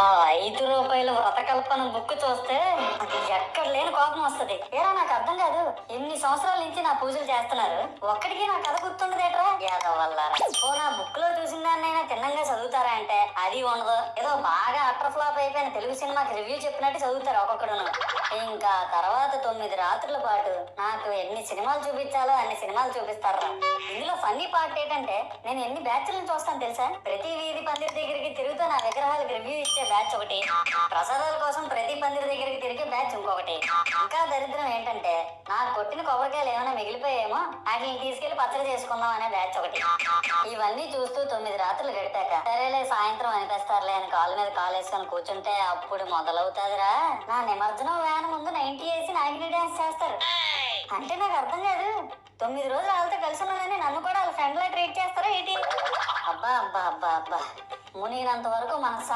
ఆ ఐదు రూపాయల వ్రతకల్పన బుక్ చూస్తే అది ఎక్కడ లేని కోపం వస్తది. ఏరా నాకు అర్థం కాదు. ఎన్ని సంవత్సరాల నుంచి నా పూజలు చేస్తున్నారు? ఒక్కడికి నా కథ గుర్తుండదేట్రా? యాదవ్ వల్ల ఓ నా బుక్లో చూసిన దాన్నైనా తిన్నంగా చదువుతారా అంటే అది ఉండదు. ఏదో బాగా అట్ర ఫ్లాప్ అయిపోయిన తెలుగు సినిమాకి రివ్యూ చెప్పినట్టు చదువుతారు ఒక్కొక్కడును. ఇంకా తర్వాత తొమ్మిది రాత్రుల పాటు నాకు ఎన్ని సినిమాలు చూపించాలో అన్ని సినిమాలు చూపిస్తారా? ఫన్నీ పార్ట్ ఏంటంటే నేను ఎన్ని బ్యాచ్లను చూస్తాను తెలుసా? ప్రతి వీధి పందిరి దగ్గరికి తిరుగుతూ నా విగ్రహాలకు రివ్యూ ఇచ్చే బ్యాచ్ ఒకటి. ప్రసాదాల కోసం ప్రతి పందిరి దగ్గరికి తిరిగే బ్యాచ్ ఇంకొకటి. ఇంకా దరిద్రం ఏంటంటే నాకు కొట్టిన కొబ్బరికాయలు ఏమైనా మిగిలిపోయేమో వాటిని తీసుకెళ్ళి పచ్చడి చేసుకుందాం అనే బ్యాచ్ ఒకటి. ఇవన్నీ చూస్తూ తొమ్మిది రాత్రులు గడిపాక సరేలే సాయంత్రం అనిపిస్తారులే అని కాలు మీద కాలు వేసుకొని కూర్చుంటే అప్పుడు మొదలవుతాదిరా. నా నిమజ్జనం వ్యాన్ ముందు నైన్టీ వేసి నాగిని డాన్స్ చేస్తారు. అంటే నాకు అర్థం కాదు. తొమ్మిది రోజులు వాళ్ళతో కలిసి ఉన్నానని నన్ను అబ్బా అబ్బా అబ్బా అబ్బా. మునిగినంత వరకు మనసు